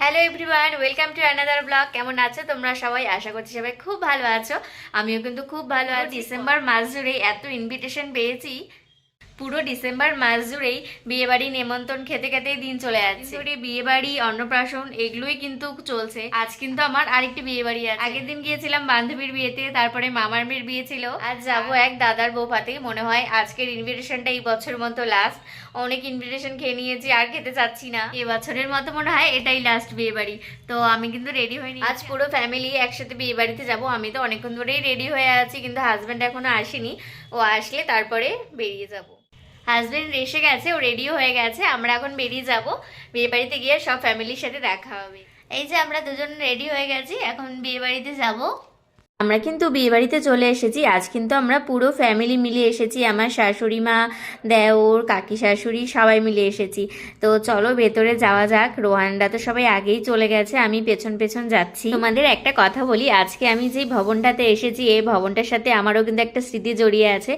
Hello everyone welcome to another blog কেমন আছো তোমরা সবাই? আশা করছি সবাই খুব ভালো আছো। আমিও কিন্তু খুব ভালো আছি। ডিসেম্বর মাস জুড়ে এত ইনভিটেশন পেয়েছি। পুরো ডিসেম্বর মাস জুড়েই বিয়েবাড়ি নেমন্তন্ন খেতে খেতেই দিন চলে যাচ্ছে। বিয়েবাড়ি অন্নপ্রাশন এগুলোই কিন্তু চলছে। আজ কিন্তু আমার আরেকটি বিয়েবাড়ি আছে। আগের দিন গিয়েছিলাম বান্ধবীর বিয়েতে তারপরে মামার মেয়ের বিয়ে ছিল। আজ যাব এক দাদার বৌভাতে মনে হয় আজকের ইনভিটেশনটা এই বছর মতো লাস্ট অনেক ইনভিটেশন খেয়ে নিয়েছি আর খেতে চাচ্ছি না। এ বছরের মতো মনে হয় এটাই লাস্ট বিয়ে বাড়ি তো আমি কিন্তু রেডি হইনি আজ পুরো ফ্যামিলি একসাথে বিয়ে বাড়িতে যাব। আমি তো অনেকক্ষণ ধরেই রেডি হয়ে আছি কিন্তু হাজব্যান্ড এখনও আসেনি। ও আসলে তারপরে বেরিয়ে যাব। হাজবেন্ড এসে গেছে, ও রেডিও হয়ে গেছে, আমরা এখন বেরিয়ে যাব। বিয়ে বাড়িতে গিয়ে সব ফ্যামিলির সাথে দেখা হবে। এই যে আমরা দুজন রেডি হয়ে গেছি, এখন বিয়ে বাড়িতে যাব। আমরা কিন্তু বিয়ে বাড়িতে চলে এসেছি। আজ কিন্তু আমরা পুরো ফ্যামিলি মিলে এসেছি। আমার শাশুড়ি মা, দেওর, কাকি শাশুড়ি সবাই মিলে এসেছি। তো চলো ভেতরে যাওয়া যাক। রোহানরা তো সবাই আগেই চলে গেছে। আমি পেছন পেছন যাচ্ছি। তোমাদের একটা কথা বলি, আজকে আমি যেই ভবনটাতে এসেছি, এই ভবনটার সাথে আমারও কিন্তু একটা স্মৃতি জড়িয়ে আছে।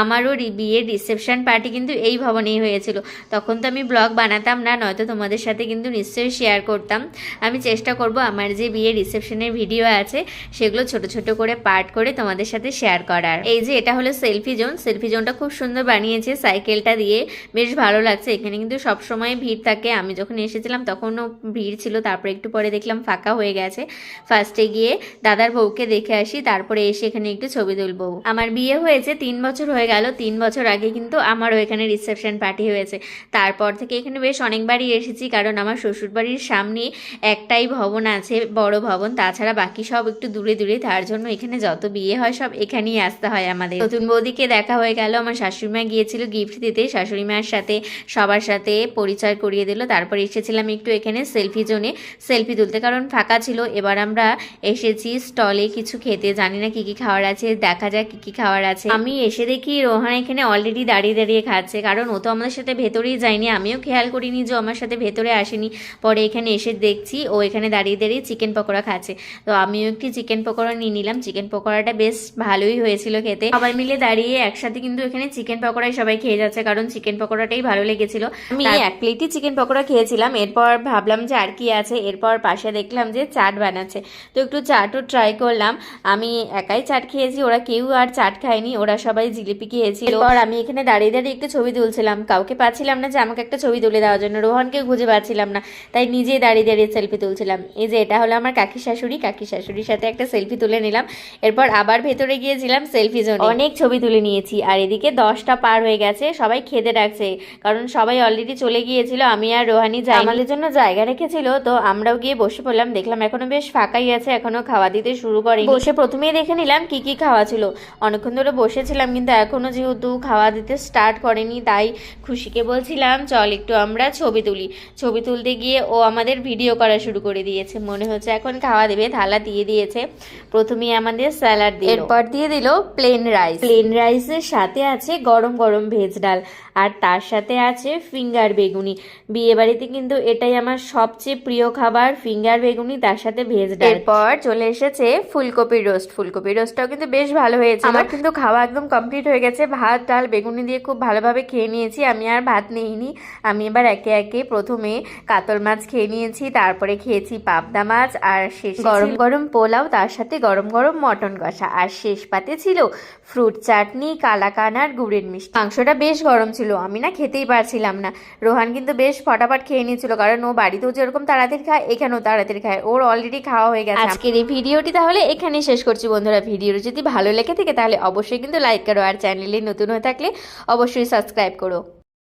আমারও বিয়ের রিসেপশন পার্টি কিন্তু এই ভবনেই হয়েছিল। তখন তো আমি ব্লগ বানাতাম না, নয়তো তোমাদের সাথে কিন্তু নিশ্চয়ই শেয়ার করতাম। আমি চেষ্টা করব আমার যে বিয়ের রিসেপশনের ভিডিও আছে, সেগুলো ছোট ছোট করে পার্ট করে তোমাদের সাথে শেয়ার করার। এই যে এটা হলো সেলফি জোন সেলফি জোনটা খুব সুন্দর বানিয়েছে সাইকেলটা দিয়ে বেশ ভালো লাগছে। এখানে কিন্তু সব সময় ভিড় থাকে। আমি যখন এসেছিলাম তখনও ভিড় ছিল, তারপরে একটু পরে দেখলাম ফাঁকা হয়ে গেছে। ফার্স্টে গিয়ে দাদার বউকে দেখে আসি, তারপরে এসে এখানে একটু ছবি তুলবো। আমার বিয়ে হয়েছে তিন বছর হয়ে গেল, তিন বছর আগে কিন্তু আমারও এখানে রিসেপশন পার্টি হয়েছে। তারপর থেকে এখানে বেশ অনেকবারই এসেছি, কারণ আমার শ্বশুরবাড়ির সামনে একটাই ভবন আছে, বড় ভবন। তাছাড়া বাকি সব একটু দূরে দূরে, তার জন্য এখানে যত বিয়ে হয় সব এখানেই আসতে হয় আমাদের। নতুন বৌদিকে দেখা হয়ে গেল, আমার শাশুড়ি শাশুড়িমা গিয়েছিল গিফট দিতে। শাশুড়ি মায়ের সাথে, সবার সাথে পরিচয় করিয়ে দিল। তারপর এসেছিলাম একটু এখানে সেলফি জোনে সেলফি তুলতে কারণ ফাঁকা ছিল। এবার আমরা এসেছি স্টলে কিছু খেতে। জানি না কি কি খাওয়ার আছে। দেখা যাক কি কি খাওয়ার আছে। আমি এসে দেখি রোহান এখানে অলরেডি দাঁড়িয়ে দাঁড়িয়ে খাচ্ছে। কারণ ও তো আমাদের সাথে ভেতরেই যায়নি। আমিও খেয়াল করিনি যে আমার সাথে ভেতরে আসেনি। পরে এখানে এসে দেখছি ও এখানে দাঁড়িয়ে দাঁড়িয়ে চিকেন পকোড়া খাচ্ছে। তো আমিও একটি চিকেন পকোড়া নিয়ে নিলাম। চিকেন পকোড়াটা বেশ ভালোই হয়েছিল খেতে। সবাই মিলে দাঁড়িয়ে একসাথে কিন্তু এখানে চিকেন পকোড়াই সবাই খেয়ে যাচ্ছে কারণ চিকেন পকোড়াটাই ভালো লেগেছিল। আমি এক প্লেটই চিকেন পকোড়া খেয়েছিলাম এরপর ভাবলাম যে আর কি আছে এরপর পাশে দেখলাম যে চাট বানাচ্ছে। তো একটু চাটও ট্রাই করলাম। আমি একাই চাট খেয়েছি ওরা কেউ আর চাট খায়নি ওরা সবাই জিলিপি খেয়েছিল। আর আমি এখানে দাঁড়িয়ে দাঁড়িয়ে একটু ছবি তুলছিলাম। কাউকে পাচ্ছিলাম না যে আমাকে একটা ছবি তুলে দেওয়ার জন্য রোহনকে খুঁজে পাচ্ছিলাম না। তাই নিজেই দাঁড়িয়ে দাঁড়িয়ে সেলফি তুলছিলাম। এই যে এটা হলো আমার কাকি শাশুড়ি। কাকি শাশুড়ির সাথে একটা সেলফি তুলে নিলাম। এরপর আবার ভেতরে গিয়েছিলাম সেলফি জোন অনেক ছবি তুলে নিয়েছি আর এদিকে দশটা পার হয়ে গেছে সবাই খেতে ডাকছে কারণ সবাই অলরেডি চলে গিয়েছিল আমি আর রোহানি যাই আমাদের জন্য জায়গা রেখেছিল তো আমরাও গিয়ে বসে পড়লাম দেখলাম এখনও বেশ ফাঁকাই আছে এখনও খাওয়া দিতে শুরু করে বসে প্রথমেই দেখে নিলাম কি কি খাওয়া ছিল। অনেকক্ষণ ধরে বসেছিলাম কিন্তু এখনও যেহেতু খাওয়া দিতে স্টার্ট করেনি তাই খুশিকে বলছিলাম চল একটু আমরা ছবি তুলি। ছবি তুলতে গিয়ে ও আমাদের ভিডিও করা শুরু করে দিয়েছে মনে হচ্ছে এখন খাওয়া দেবে থালা দিয়ে দিয়েছে। প্রথমেই আমাদের স্যালাড দিল। এরপর দিয়ে দিল প্লেন রাইস প্লেন রাইসের সাথে আছে গরম গরম ভেজ ডাল আর তার সাথে আছে ফিঙ্গার বেগুনি। বিয়ে বাড়িতে কিন্তু এটাই আমার সবচেয়ে প্রিয় খাবার ফিঙ্গার বেগুনি তার সাথে ভেজ ডাল। এরপর চলে এসেছে ফুলকপির রোস্ট ফুলকপির রোস্টটাও কিন্তু বেশ ভালো হয়েছে। আমার কিন্তু খাওয়া একদম কমপ্লিট হয়ে গেছে। ভাত ডাল বেগুনি দিয়ে খুব ভালোভাবে খেয়ে নিয়েছি। আমি আর ভাত নিইনি। আমি এবার একে একে প্রথমে কাতল মাছ খেয়ে নিয়েছি তারপরে খেয়েছি পাবদা মাছ আর শেষ গরম গরম পোলাও তার সাথে গরম গরম মটন কষা। আর শেষ পাতে ছিল ফ্রুট চাটনি, কালাকান আর গুড়ের মিষ্টি। মাংসটা বেশ গরম ছিল, আমি না খেতেই পারছিলাম না। রোহান কিন্তু বেশ ফটাফট খেয়ে নিয়েছিল, কারণ ও বাড়িতেও যেরকম তাড়াতাড়ি খায়, এখানেও তাড়াতাড়ি খায়। ওর অলরেডি খাওয়া হয়ে গেছে। আজকের এই ভিডিওটি তাহলে এখানে শেষ করছি বন্ধুরা। ভিডিওটি যদি ভালো লেগে থাকে তাহলে অবশ্যই কিন্তু লাইক করো, আর চ্যানেলে নতুন হয়ে থাকলে অবশ্যই সাবস্ক্রাইব করো।